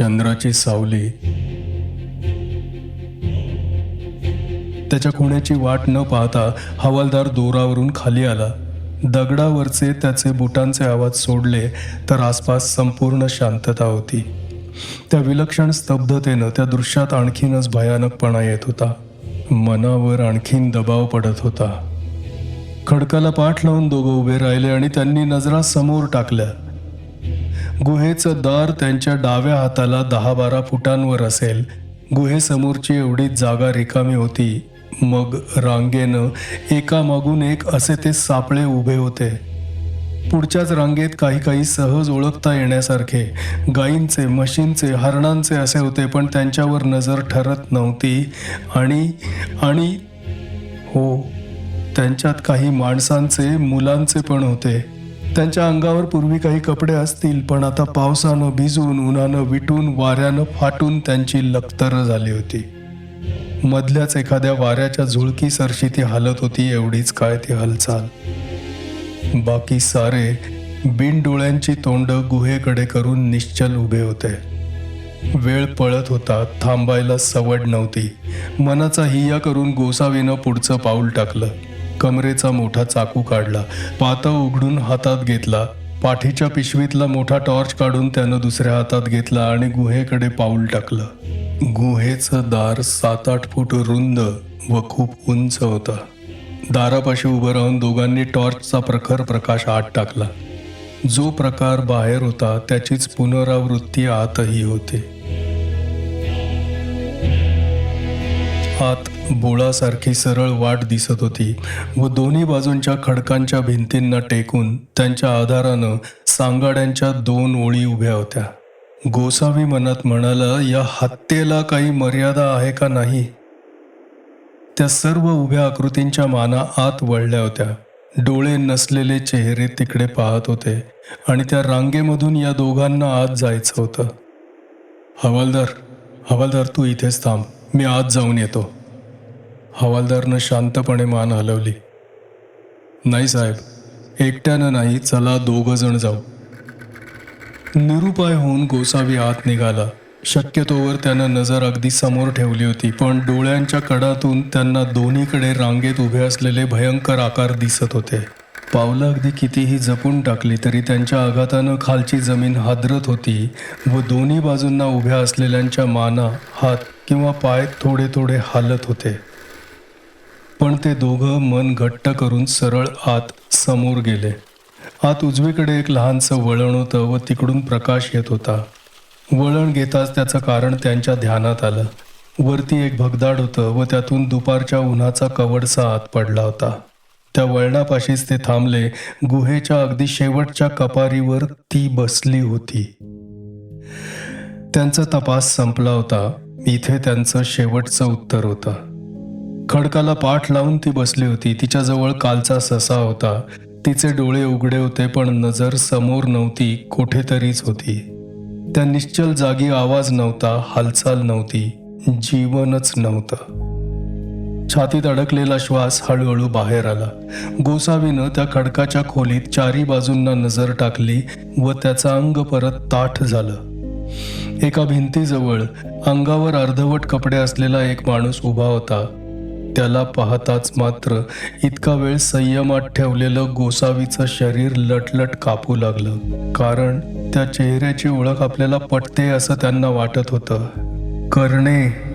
चंद्राची सावली. त्याच्या खुण्याची वाट न पाहता हवालदार दोरावरून खाली आला. दगडावरचे त्याचे बुटांचे आवाज सोडले तर आसपास संपूर्ण शांतता होती. त्या विलक्षण स्तब्धतेनं त्या दृश्यात आणखीनच भयानकपणा येत होता. मनावर आणखीन दबाव पडत होता. खडकाला पाठ लावून दोघं उभे राहिले आणि त्यांनी नजरा समोर टाकल्या. गुहेचं दार त्यांच्या डाव्या हाताला दहा बारा फुटांवर असेल. गुहेसमोरची एवढीच जागा रिकामी होती. मग रांगेनं एकामागून एक असे ते सापळे उभे होते. पुढच्याच रांगेत काही काही सहज ओळखता येण्यासारखे. गायींचे म्हशींचे हरणांचे असे होते पण त्यांच्यावर नजर ठरत नव्हती. आणि आणि हो त्यांच्यात काही माणसांचे मुलांचे पण होते. त्यांच्या अंगावर पूर्वी काही कपडे असतील पण आता पावसानं भिजून उन्हानं विटून वाऱ्यानं फाटून त्यांची लखतर झाली होती. मधल्याच एखाद्या वाऱ्याच्या झुळकी सरशी ती हालत होती एवढीच काय ती हालचाल. बाकी सारे बिन डोळ्यांची तोंड गुहेकडे करून निश्चल उभे होते. वेळ पळत होता थांबायला सवड नव्हती. मनाचा हिया करून गोसावीनं पुढचं पाऊल टाकलं. कमरेचा मोठा चाकू काढला पाता उघडून हातात घेतला पाठीच्या पिशवीतला मोठा टॉर्च काढून त्यानं दुसऱ्या हातात घेतला आणि गुहेकडे पाऊल टाकलं. गुहेचं दार सात आठ फूट रुंद व खूप उंच होता. दारापाशी उभं राहून दोघांनी टॉर्चचा प्रखर प्रकाश आत टाकला. जो प्रकार बाहेर होता त्याचीच पुनरावृत्ती आतही होते. आत बोळासारखी सरळ वाट दिसत होती व दोन्ही बाजूंच्या खडकांच्या भिंतींना टेकून त्यांच्या आधारानं सांगाड्यांच्या दोन ओळी उभ्या होत्या. गोसावी मनात म्हणाला या हत्येला काही मर्यादा आहे का नाही? त्या सर्व उभ्या आकृतींच्या माना आत वळल्या होत्या. डोळे नसलेले चेहरे तिकडे पाहत होते आणि त्या रांगेमधून या दोघांना आत जायचं होतं. हवालदार हवालदार तू इथेच थांब. मी आत जाऊन येतो. हवालदारनं शांतपणे मान हलवली. नाही साहेब एकट्यानं नाही चला दोघं जण जाऊ. निरुपाय होऊन गोसावी आत निघाला. शक्यतोवर त्यानं नजर अगदी समोर ठेवली होती पण डोळ्यांच्या कडातून त्यांना दोन्हीकडे रांगेत उभे असलेले भयंकर आकार दिसत होते. पावलं अगदी कितीही जपून टाकली तरी त्यांच्या आघातानं खालची जमीन हादरत होती व दोन्ही बाजूंना उभ्या असलेल्यांच्या माना हात किंवा पाय थोडे थोडे हालत होते. पण ते दोघं मन घट्ट करून सरळ आत समोर गेले. आत उजवीकडे एक लहानसं वळण होतं व तिकडून प्रकाश येत होता. वळण घेताच त्याचं कारण त्यांच्या ध्यानात आलं. वरती एक भगदाड होतं व त्यातून दुपारच्या उन्हाचा कवडसा आत पडला होता. त्या वळणापाशीच ते थांबले. गुहेच्या अगदी शेवटच्या कपारीवर ती बसली होती. त्यांचा तपास संपला होता. इथे त्यांचं शेवटचं उत्तर होतं. खडकाला पाठ लावून ती बसली होती. तिच्याजवळ कालचा ससा होता. तिचे डोळे उघडे होते पण नजर समोर नव्हती कुठेतरीच होती. त्या निश्चल जागी आवाज नव्हता हालचाल नव्हती जीवनच नव्हतं. छातीत अडकलेला श्वास हळूहळू बाहेर आला. गोसावीनं त्या खडकाच्या खोलीत चारी बाजूंना नजर टाकली व त्याचं अंग परत ताठ झालं. एका भिंतीजवळ अंगावर अर्धवट कपडे असलेला एक माणूस उभा होता. त्याला पाहताच मात्र इतका वेळ संयमात ठेवलेलं गोसावीचं शरीर लटलट कापू लागलं. कारण त्या चेहऱ्याची ओळख आपल्याला पटते असं त्यांना वाटत होतं. करणे!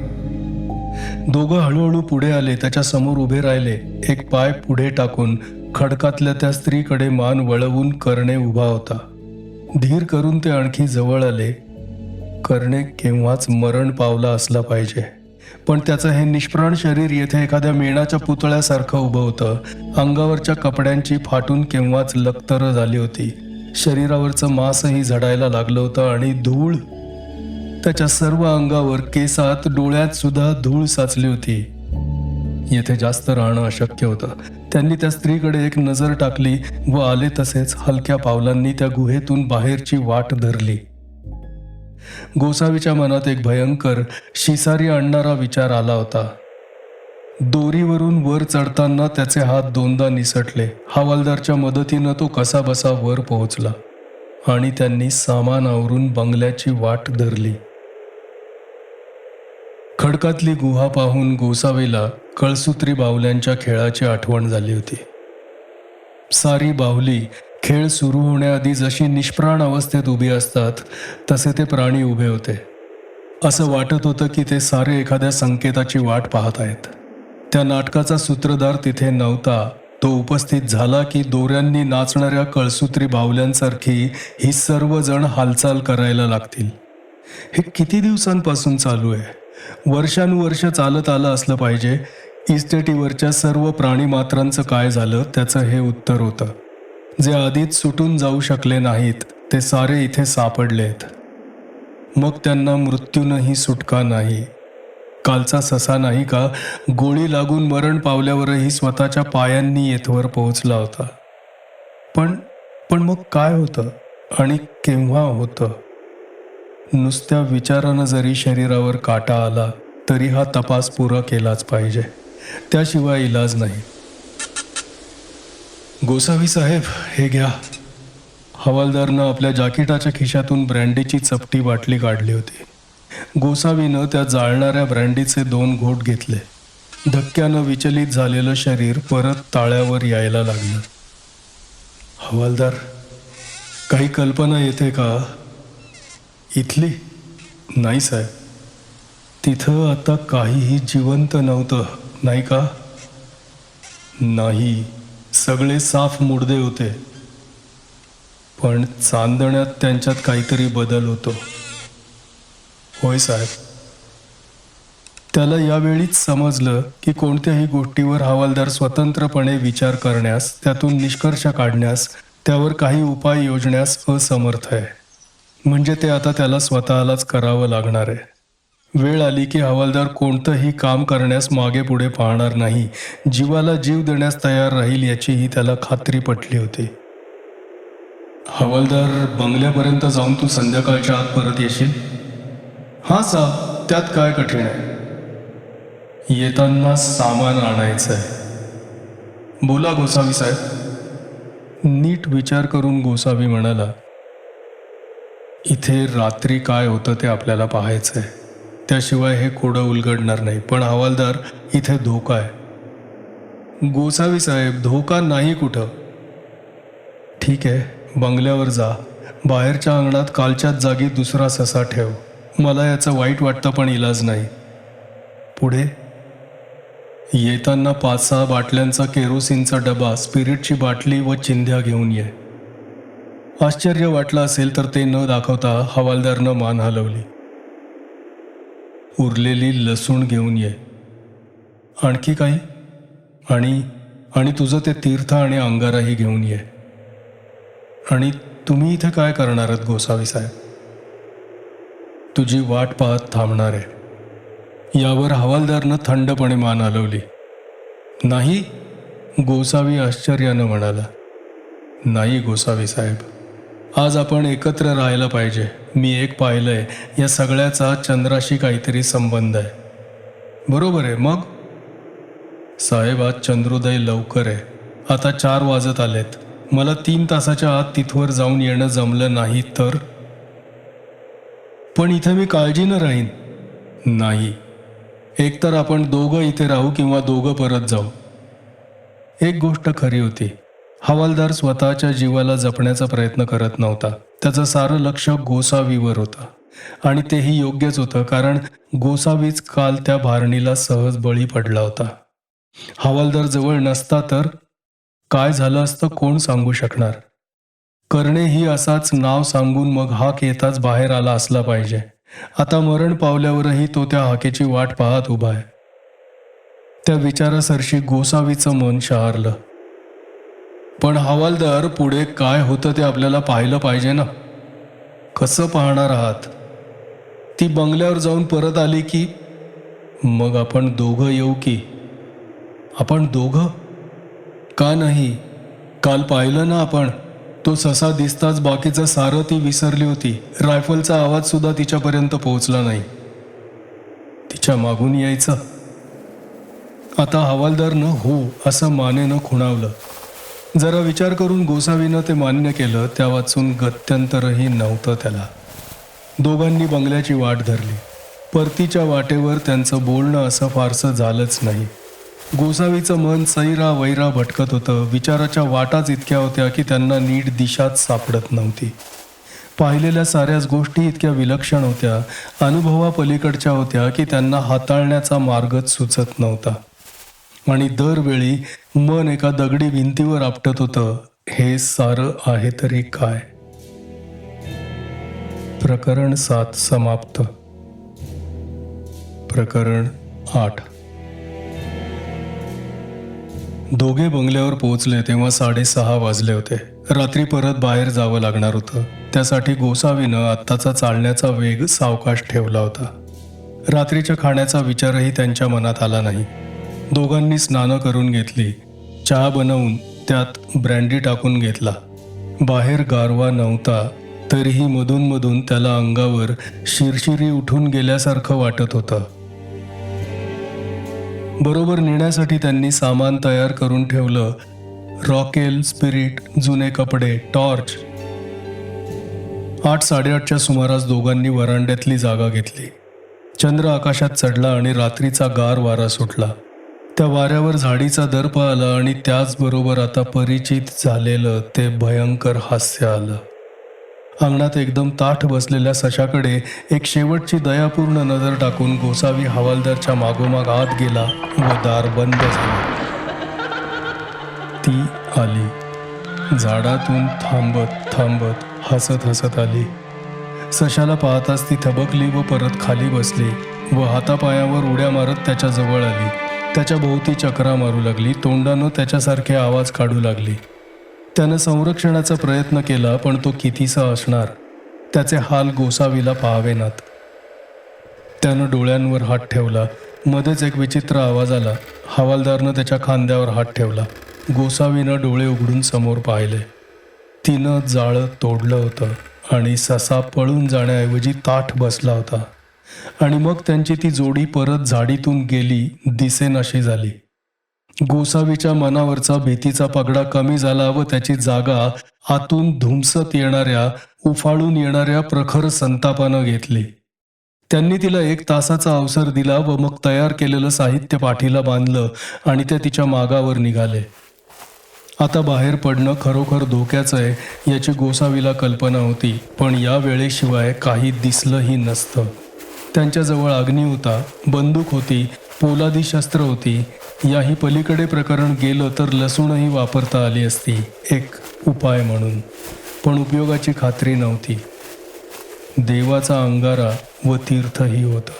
दोघं हळूहळू पुढे आले त्याच्यासमोर उभे राहिले. एक पाय पुढे टाकून खडकातल्या त्या स्त्रीकडे मान वळवून करणे उभा होता. धीर करून ते आणखी जवळ आले. करणे केव्हाच मरण पावला असला पाहिजे. पण त्याचं हे निष्प्राण शरीर येथे एखाद्या मेणाच्या पुतळ्यासारखं उभं होतं. अंगावरच्या कपड्यांची फाटून केव्हाच लखतर झाली होती. शरीरावरचं मांसही झडायला लागलं होतं आणि धूळ. त्याच्या सर्व अंगावर केसात डोळ्यात सुद्धा धूळ साचली होती. येथे जास्त राहणं अशक्य होतं. त्यांनी त्या स्त्रीकडे एक नजर टाकली व आले तसेच हलक्या पावलांनी त्या गुहेतून बाहेरची वाट धरली. गोसावीच्या मनात एक भयंकर शिसारी आणणारा विचार आला होता. दोरीवरून वर चढताना त्याचे हात दोनदा निसटले. हवालदारच्या मदतीनं तो कसा बसा वर पोहोचला आणि त्यांनी सामान आवरून बंगल्याची वाट धरली. खडकातली गुहा पाहून गोसावीला कळसूत्री बाहुल्यांच्या खेळाची आठवण झाली होती. सारी बाहुली खेळ सुरू होण्याआधी जशी निष्प्राण अवस्थेत उभी असतात तसे ते प्राणी उभे होते. असं वाटत होतं की ते सारे एखाद्या संकेताची वाट पाहत आहेत. त्या नाटकाचा सूत्रधार तिथे नव्हता. तो उपस्थित झाला की दोऱ्यांनी नाचणाऱ्या कळसूत्री बाहुल्यांसारखी ही सर्वजण हालचाल करायला लागतील. हे किती दिवसांपासून चालू आहे? वर्षानुवर्ष चालत आलं असलं पाहिजे. इस्टेटीवरच्या सर्व प्राणीमात्रांचं काय झालं त्याचं हे उत्तर होतं. जे आधीच सुटून जाऊ शकले नाहीत ते सारे इथे सापडलेत. मग त्यांना मृत्यूनही सुटका नाही. कालचा ससा नाही का गोळी लागून मरण पावल्यावरही स्वतःच्या पायांनी येथवर पोहोचला होता. पण पण मग काय होतं आणि केव्हा होतं? नुसत्या विचारानं जरी शरीरावर काटा आला तरी हा तपास पुरा केलाच पाहिजे. त्याशिवाय इलाज नाही. गोसावी साहेब हे घ्या. हवालदारनं आपल्या जाकिटाच्या खिशातून ब्रँडीची चपटी बाटली काढली होती. गोसावीनं त्या जाळणाऱ्या ब्रँडीचे दोन घोट घेतले. धक्क्यानं विचलित झालेलं शरीर परत ताळ्यावर यायला लागलं. हवालदार काही कल्पना येते का? इथली? नाही साहेब. तिथं आता काहीही जिवंत नव्हतं नाही का? नाही. सगळे साफ मुडदे होते. पण चांदण्यात त्यांच्यात काहीतरी बदल होतो. होय साहेब. त्याला यावेळीच समजलं की कोणत्याही गोष्टीवर हवालदार स्वतंत्रपणे विचार करण्यास त्यातून निष्कर्ष काढण्यास त्यावर काही उपाय योजण्यास असमर्थ आहे. म्हणजे ते आता त्याला स्वतःलाच करावं लागणार आहे. वेळ आली की हवालदार कोणतंही काम करण्यास मागे पुढे पाहणार नाही. जीवाला जीव देण्यास तयार राहील याचीही त्याला खात्री पटली होती. हवालदार बंगल्यापर्यंत जाऊन तू संध्याकाळच्या आत परत येशील? हां सा त्यात काय कठीण आहे? येताना सामान आणायचं आहे बोला गोसावी साहेब. नीट विचार करून गोसावी म्हणाला इथे रात्री काय होतं ते आपल्याला पाहायचं आहे त्याशिवाय हे कोडं उलगडणार नाही. पण हवालदार इथे धोका आहे. गोसावी साहेब धोका नाही कुठं? ठीक आहे बंगल्यावर जा. बाहेरच्या अंगणात कालच्याच जागी दुसरा ससा ठेव. मला याचं वाईट वाटतं पण इलाज नाही. पुढे? येताना पाच सहा बाटल्यांचा केरोसिनचा डबा स्पिरिटची बाटली व चिंध्या घेऊन ये. आश्चर्य वाटलं असेल तर ते न दाखवता हवालदारनं मान हलवली. उरलेली लसूण घेऊन ये. आणखी काही? आणि आणि तुझं ते तीर्थ आणि अंगाराही घेऊन ये. आणि तुम्ही इथे काय करणार आहात गोसावी साहेब? तुझी वाट पाहत थांबणार आहे. यावर हवालदारनं थंडपणे मान हलवली. नाही गोसावी आश्चर्यानं म्हणाला. नाही गोसावी साहेब आज आपण एकत्र राहायला पाहिजे. मी एक पाहिलं आहे या सगळ्याचा चंद्राशी काहीतरी संबंध आहे. बरोबर आहे मग? साहेब आज चंद्रोदय लवकर आहे. आता चार वाजत आलेत. मला तीन तासाच्या आत तिथवर जाऊन येणं जमलं नाही तर? पण इथे मी काळजीनं राहीन. नाही. एकतर आपण दोघं इथे राहू किंवा दोघं परत जाऊ. एक गोष्ट खरी होती. हवालदार स्वतःच्या जीवाला जपण्याचा प्रयत्न करत नव्हता. त्याचं सारं लक्ष गोसावीवर होतं. आणि तेही योग्यच होतं कारण गोसावीच काल त्या भारणीला सहज बळी पडला होता. हवालदार जवळ नसता तर काय झालं असतं कोण सांगू शकणार? करणे ही असाच नाव सांगून मग हाक येताच बाहेर आला असला पाहिजे. आता मरण पावल्यावरही तो त्या हाकेची वाट पाहत उभा आहे. त्या विचारासरशी गोसावीचं मन शहारलं. पण हवालदार पुढे काय होतं ते आपल्याला पाहिलं पाहिजे ना. कसं पाहणार आहात? ती बंगल्यावर जाऊन परत आली की मग आपण दोघं येऊ की? आपण दोघं? का नाही? काल पाहिलं ना आपण. तो ससा दिसताच बाकीचं सारं ती विसरली होती. रायफलचा आवाजसुद्धा तिच्यापर्यंत पोहोचला नाही. तिच्या मागून यायचं. आता हवालदार न हो असं मानेनं खुणावलं. जरा विचार करून गोसावीनं ते मान्य केलं त्या वाचून गत्यंतरही नव्हतं त्याला. दोघांनी बंगल्याची वाट धरली. परतीच्या वाटेवर त्यांचं बोलणं असं फारसं झालंच नाही. गोसावीचं मन सैरा वैरा भटकत होतं. विचाराच्या वाटाच इतक्या होत्या की त्यांना नीट दिशाच सापडत नव्हती. पाहिलेल्या साऱ्याच गोष्टी इतक्या विलक्षण होत्या अनुभवापलीकडच्या होत्या की त्यांना हाताळण्याचा मार्गच सुचत नव्हता. आणि दरवेळी मन एका दगडी भिंतीवर आपटत होतं. हे सारं आहे तरी काय? प्रकरण सात समाप्त. प्रकरण आठ. दोघे बंगल्यावर पोहोचले तेव्हा साडेसहा वाजले होते. रात्री परत बाहेर जावं लागणार होतं. त्यासाठी गोसावीनं आत्ताचा चालण्याचा वेग सावकाश ठेवला होता. रात्रीच्या खाण्याचा विचारही त्यांच्या मनात आला नाही. दोघांनी स्नानं करून घेतली. चहा बनवून त्यात ब्रँडी टाकून घेतला. बाहेर गारवा नव्हता तरीही मधूनमधून त्याला अंगावर शिरशिरी उठून गेल्यासारखं वाटत होतं. बरोबर नेण्यासाठी त्यांनी सामान तयार करून ठेवलं. रॉकेल स्पिरिट जुने कपडे टॉर्च. आठ साडेआठच्या सुमारास दोघांनी वरांड्यातली जागा घेतली. चंद्र आकाशात चढला आणि रात्रीचा गार वारा सुटला. त्या वाऱ्यावर झाडीचा दर्प आला आणि त्याचबरोबर आता परिचित झालेलं ते भयंकर हास्य आलं. अंगणात एकदम ताठ बसलेल्या सशाकडे एक शेवटची दयापूर्ण नजर टाकून गोसावी हवालदारच्या मागोमाग आत गेला व दार बंद झाला. ती आली. झाडातून थांबत थांबत हसत हसत आली. सशाला पाहताच ती थबकली व परत खाली बसली व हातापायावर उड्या मारत त्याच्याजवळ आली. त्याच्या भोवती चक्रा मारू लागली. तोंडानं त्याच्यासारखे आवाज काढू लागली. त्यानं संरक्षणाचा प्रयत्न केला पण तो कितीसा असणार? त्याचे हाल गोसावीला पाहावेनात. त्यानं डोळ्यांवर हात ठेवला. मध्येच एक विचित्र आवाज आला. हवालदारनं त्याच्या खांद्यावर हात ठेवला. गोसावीनं डोळे उघडून समोर पाहिले. तिनं जाळं तोडलं होतं आणि ससा पळून जाण्याऐवजी ताठ बसला होता. आणि मग त्यांची ती जोडी परत झाडीतून गेली दिसेनाशी झाली. गोसावीच्या मनावरचा भीतीचा पगडा कमी झाला व त्याची जागा आतून धुमसत येणाऱ्या उफाळून येणाऱ्या प्रखर संतापानं घेतली. त्यांनी तिला एक तासाचा अवसर दिला व मग तयार केलेलं साहित्य पाठीला बांधलं आणि ते तिच्या मागावर निघाले. आता बाहेर पडणं खरोखर धोक्याचं आहे याची गोसावीला कल्पना होती पण या वेळेशिवाय काही दिसलंही नसतं. त्यांच्याजवळ अग्नी होता बंदूक होती पोलादी शस्त्र होती. याही पलीकडे प्रकरण गेलं तर लसूणही वापरता आली असती एक उपाय म्हणून. पण उपयोगाची खात्री नव्हती. देवाचा अंगारा व तीर्थही होतं.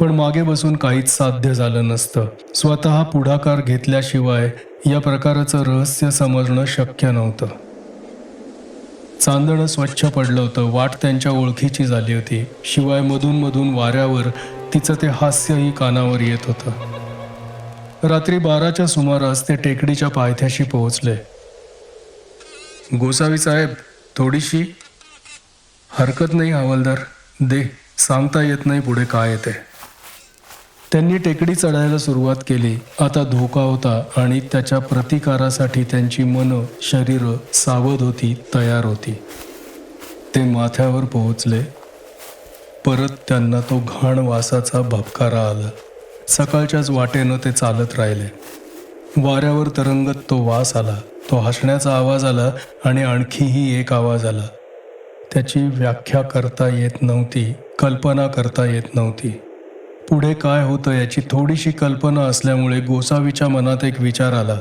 पण मागे बसून काहीच साध्य झालं नसतं. स्वतः पुढाकार घेतल्याशिवाय या प्रकाराचं रहस्य समजणं शक्य नव्हतं. चांदणं स्वच्छ पडलं होतं. वाट त्यांच्या ओळखीची झाली होती. शिवाय मधून मधून वाऱ्यावर तिचं ते हास्यही कानावर येत होतं. रात्री बाराच्या सुमारास ते टेकडीच्या पायथ्याशी पोहोचले. गोसावी साहेब थोडीशी हरकत नाही हवालदार. दे सांगता येत नाही पुढे काय येते त्यांनी टेकडी चढायला सुरुवात केली. आता धोका होता आणि त्याच्या प्रतिकारासाठी त्यांची मन शरीर सावध होती तयार होती. ते माथ्यावर पोहोचले. परत त्यांना तो घाण वासाचा भपकारा आला. सकाळच्याच वाटेनं ते चालत राहिले. वाऱ्यावर तरंगत तो वास आला. तो हसण्याचा आवाज आला आणि आणखीही एक आवाज आला. त्याची व्याख्या करता येत नव्हती कल्पना करता येत नव्हती. पुढे काय होतं याची थोडीशी कल्पना असल्यामुळे गोसावीच्या मनात एक विचार आला.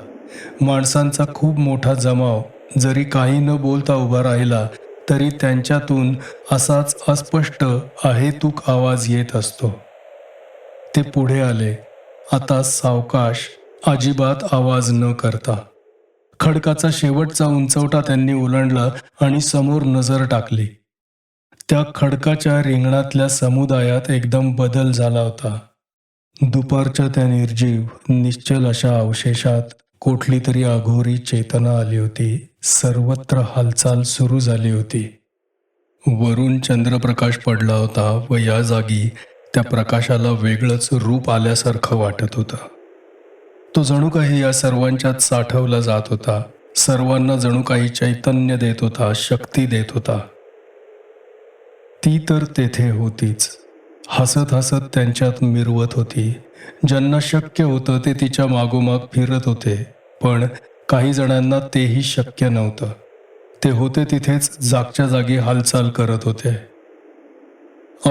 माणसांचा खूप मोठा जमाव जरी काही न बोलता उभा राहिला तरी त्यांच्यातून असाच अस्पष्ट अहेतूक आवाज येत असतो. ते पुढे आले. आता सावकाश अजिबात आवाज न करता. खडकाचा शेवटचा उंचवटा त्यांनी ओलांडला आणि समोर नजर टाकली. त्या खडकाच्या रिंगणातल्या समुदायात एकदम बदल झाला होता. दुपारच्या त्या निर्जीव निश्चल अशा अवशेषात कुठली तरी अघोरी चेतना आली होती. सर्वत्र हालचाल सुरू झाली होती. वरून चंद्रप्रकाश पडला होता व या जागी त्या प्रकाशाला वेगळंच रूप आल्यासारखं वाटत होतं. तो जणू काही या सर्वांच्यात साठवला जात होता. सर्वांना जणू काही चैतन्य देत होता शक्ती देत होता. ती तर तेथे होतीच. हसत हसत त्यांच्यात मिरवत होती. ज्यांना शक्य होतं ते तिच्या मागोमाग फिरत होते. पण काही जणांना तेही शक्य नव्हतं. ते होते तिथेच जागच्या जागी हालचाल करत होते.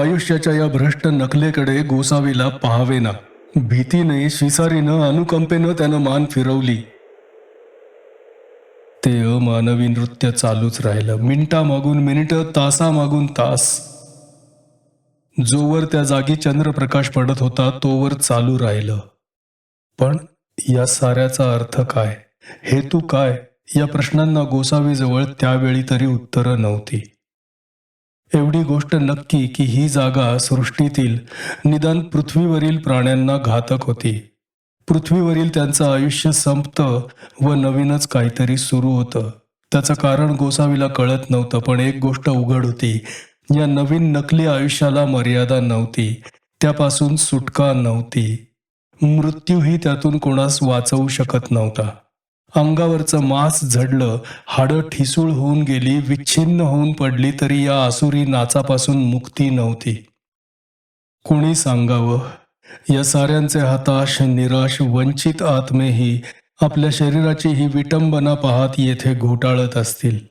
आयुष्याच्या या भ्रष्ट नकलेकडे गोसावीला पाहावेना. भीतीने शिसारीनं अनुकंपेनं त्यानं मान फिरवली. ते अमानवी नृत्य चालूच राहिलं. मिनिटामागून तासा तासामागून तास. जोवर त्या जागी चंद्रप्रकाश पडत होता तोवर चालू राहिलं. पण या साऱ्याचा अर्थ काय? हेतू काय? या प्रश्नांना गोसावीजवळ त्यावेळी तरी उत्तरं नव्हती. एवढी गोष्ट नक्की की ही जागा सृष्टीतील निदान पृथ्वीवरील प्राण्यांना घातक होती. पृथ्वीवरील त्यांचं आयुष्य संपतं व नवीनच काहीतरी सुरू होतं. त्याचं कारण गोसावीला कळत नव्हतं पण एक गोष्ट उघड होती. या नवीन नकली आयुष्याला मर्यादा नव्हती. त्यापासून सुटका नव्हती. मृत्यूही त्यातून कोणास वाचवू शकत नव्हता. अंगावरचं मांस झडलं हाडं ठिसूळ होऊन गेली विच्छिन्न होऊन पडली तरी या आसुरी नाचापासून मुक्ती नव्हती. कोणी सांगावं? या साऱ्यांचे हताश निराश वंचित आत्मेही आपल्या शरीराची ही विटंबना पाहत येथे घोटाळत असतील.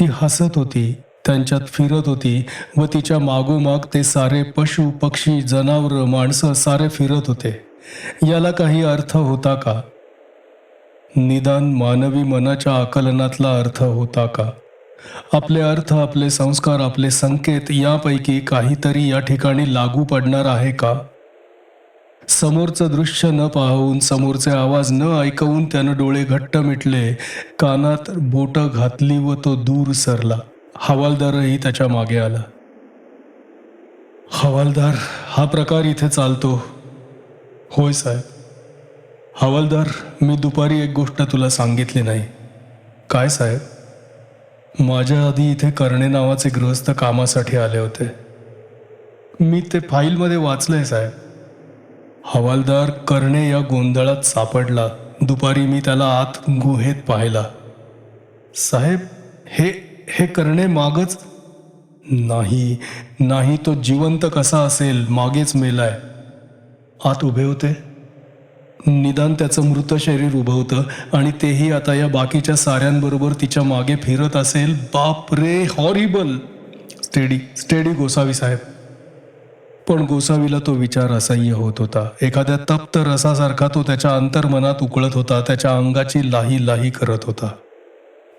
ती हसत होती त्यांच्यात फिरत होती व तिच्या मागोमाग ते सारे पशु पक्षी जनावरं माणसं सारे फिरत होते. याला काही अर्थ होता का? निदान मानवी मनाच्या आकलनातला अर्थ होता का? आपले अर्थ आपले संस्कार आपले संकेत यापैकी काहीतरी या ठिकाणी लागू पडणार आहे का? समोरचं दृश्य न पाहून समोरचे आवाज न ऐकवून त्यानं डोळे घट्ट मिटले. कानात बोट घातली व तो दूर सरला. हवालदारही त्याच्यामागे आला. हवालदार हा प्रकार इथे चालतो. होय साहेब. हवालदार मी दुपारी एक गोष्ट तुला सांगितली नाही. काय साहेब? माझ्या आधी इथे कर्णे नावाचे गृहस्थ कामासाठी आले होते. मी ते फाईलमध्ये वाचलंय साहेब. हवालदार कर्णे या गोंधळात सापडला. दुपारी मी त्याला आत गुहेत पाहिला. साहेब हे हे करणे मागच नाही. नाही तो जिवंत कसा असेल मागेच मेलाय. आत उभे होते. निदान त्याचं मृत शरीर उभं होतं आणि तेही आता या बाकीच्या साऱ्यांबरोबर तिच्यामागे फिरत असेल. बाप रे हॉरिबल स्टेडी स्टेडी गोसावी साहेब. पण गोसावीला तो विचार असह्य होत होता. एखाद्या तप्त रसासारखा तो त्याच्या अंतर्मनात उकळत होता त्याच्या अंगाची लाही लाही करत होता.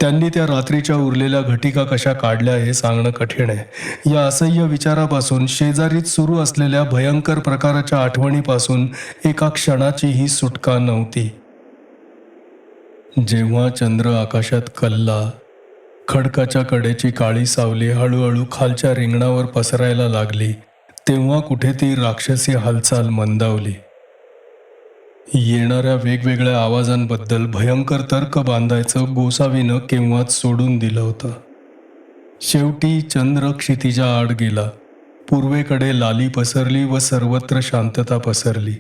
त्यांनी त्या रात्रीच्या उरलेल्या घटिका कशा काढल्या हे सांगणं कठीण आहे. या असह्य विचारापासून शेजारीत सुरू असलेल्या भयंकर प्रकाराच्या आठवणीपासून एका क्षणाचीही सुटका नव्हती. जेव्हा चंद्र आकाशात कल्ला खडकाच्या कडेची काळी सावली हळूहळू खालच्या रिंगणावर पसरायला लागली तेव्हा कुठे ती राक्षसी हालचाल मंदावली. येणाऱ्या वेगवेगळ्या आवाजांबद्दल भयंकर तर्क बांधायचं गोसावीनं केव्हाच सोडून दिलं होतं. शेवटी चंद्र क्षितिजा आड गेला. पूर्वेकडे लाली पसरली व सर्वत्र शांतता पसरली.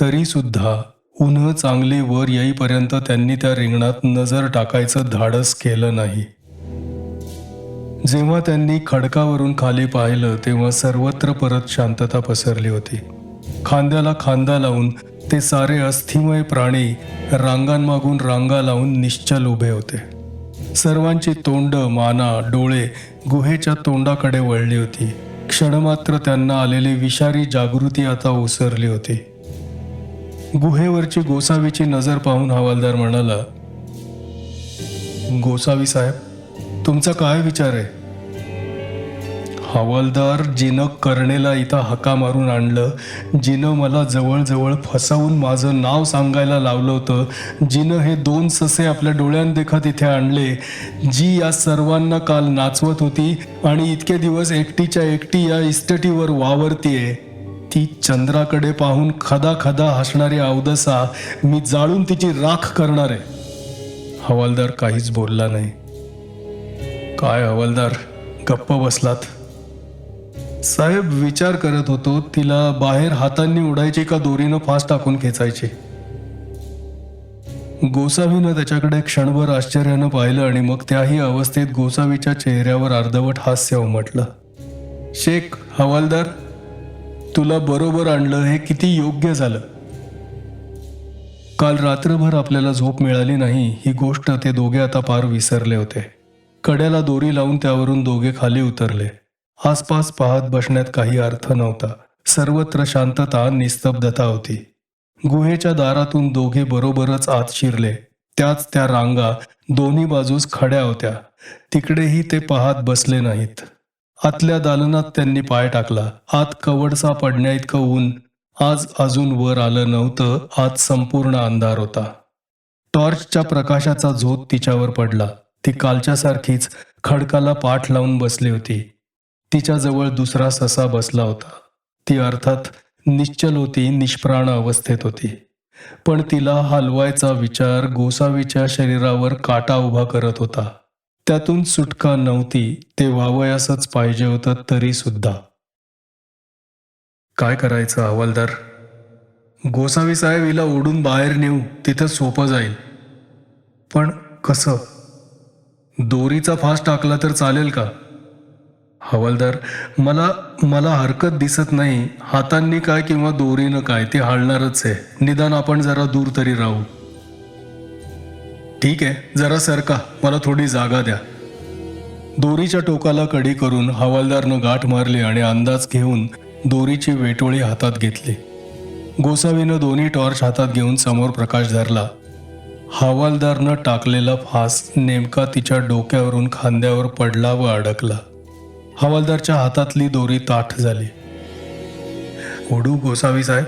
तरीसुद्धा उन्ह चांगली वर येईपर्यंत त्यांनी त्या रिंगणात नजर टाकायचं धाडस केलं नाही. जेव्हा त्यांनी खडकावरून खाली पाहिलं तेव्हा सर्वत्र परत शांतता पसरली होती. खांद्याला खांदा लावून ते सारे अस्थिमय प्राणी रांगांमागून रांगा लावून निश्चल उभे होते. सर्वांची तोंड माना डोळे गुहेच्या तोंडाकडे वळली होती. क्षणमात्र त्यांना आलेली विषारी जागृती आता ओसरली होती. गुहेवरची गोसावीची नजर पाहून हवालदार म्हणाला गोसावी साहेब तुमचा काय विचार आहे? हवालदार जिनं कर्णेला इथं हका मारून आणलं जिनं मला जवळजवळ फसवून माझं नाव सांगायला लावलं होतं जिनं हे दोन ससे आपल्या डोळ्यांदेखत इथे आणले जी या सर्वांना काल नाचवत होती आणि इतके दिवस एकटीच्या एकटी या इस्टेटीवर वावरतीये ती चंद्राकडे पाहून खदा खदा हसणारी अवदसा मी जाळून तिची राख करणार. आहे हवालदार काहीच बोलला नाही. काय हवालदार गप्प बसलात? साहेब विचार करत होतो तिला बाहेर हातांनी उडायची का दोरीनं फास टाकून खेचायची? गोसावीनं त्याच्याकडे क्षणभर आश्चर्यानं पाहिलं आणि मग त्याही अवस्थेत गोसावीच्या चेहऱ्यावर अर्धवट हास्य उमटलं. शेख हवालदार तुला बरोबर आणलं हे किती योग्य झालं. काल रात्रभर आपल्याला झोप मिळाली नाही ही गोष्ट ते दोघे आता पार विसरले होते. कड्याला दोरी लावून त्यावरून दोघे खाली उतरले. आसपास पाहत बसण्यात काही अर्थ नव्हता. सर्वत्र शांतता निस्तब्धता होती. गुहेच्या दारातून दोघे बरोबरच आत शिरले. त्याच त्या रांगा दोन्ही बाजूस खड्या होत्या. तिकडेही ते पाहत बसले नाहीत. आतल्या दालनात त्यांनी पाय टाकला. आत कवडसा पडण्या इतकं ऊन आज अजून वर आलं नव्हतं. आज संपूर्ण अंधार होता. टॉर्चच्या प्रकाशाचा झोत तिच्यावर पडला. ती कालच्यासारखीच खडकाला पाठ लावून बसली होती. तिच्याजवळ दुसरा ससा बसला होता. ती अर्थात निश्चल होती निष्प्राण अवस्थेत होती. पण तिला हलवायचा विचार गोसावीच्या शरीरावर काटा उभा करत होता. त्यातून सुटका नव्हती ते व्हावयासच पाहिजे होतं तरी सुद्धा काय करायचं हवालदार? गोसावी साहेब हिला ओढून बाहेर नेऊ तिथं सोपं जाईल. पण कसं? दोरीचा फास टाकला तर चालेल का? हवालदार मला मला हरकत दिसत नाही. हातांनी काय किंवा दोरीनं काय ते हालणारच आहे. निदान आपण जरा दूर तरी राहू. ठीक आहे जरा सरका. मला थोडी जागा द्या. दोरीच्या टोकाला कडी करून हवालदारनं गाठ मारली आणि अंदाज घेऊन दोरीची वेटोळी हातात घेतली. गोसावीनं दोन्ही टॉर्च हातात घेऊन समोर प्रकाश धरला. हवालदारनं टाकलेला फास नेमका तिच्या डोक्यावरून खांद्यावर पडला व अडकला. हवालदारच्या हातातली दोरी ताठ झाली. ओढू गोसावी साहेब?